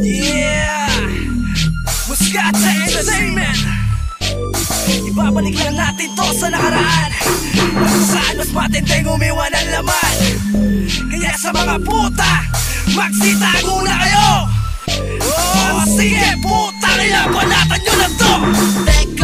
Yeah! Muscat Entertainment! Ibabalik lang natin to sa nakaraan Kung saan mas matinding umiwan ang laman Kaya sa mga puta, magsitago na kayo! Oh, sige, puta kaya, balatan nyo lang to! Teka!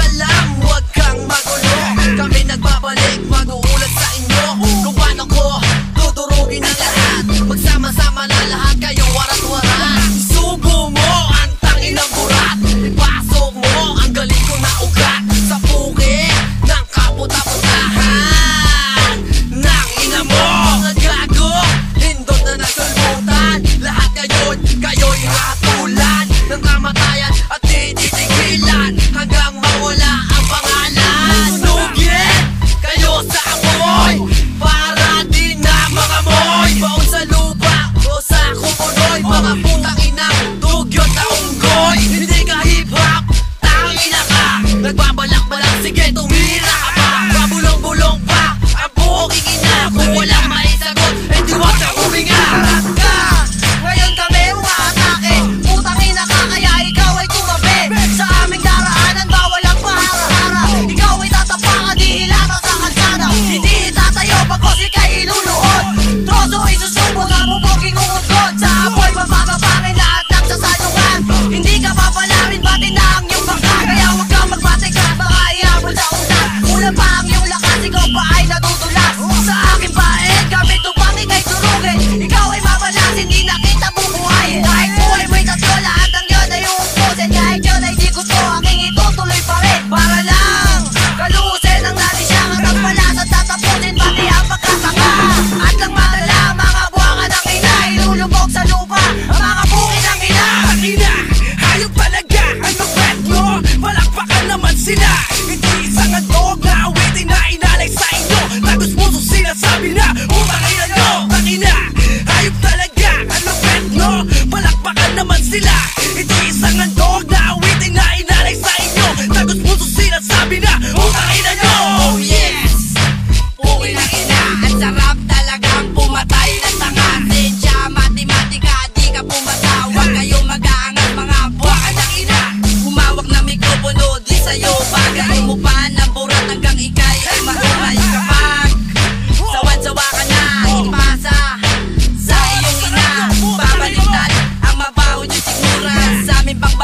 sa'yo. Bagay mo pa ng burat hanggang ikay ay maulay Kapag sawan-sawa ka na Ipasa sa iyong ina. Babaliktad ang mabaho niyo sigura Sa aming pang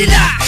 sila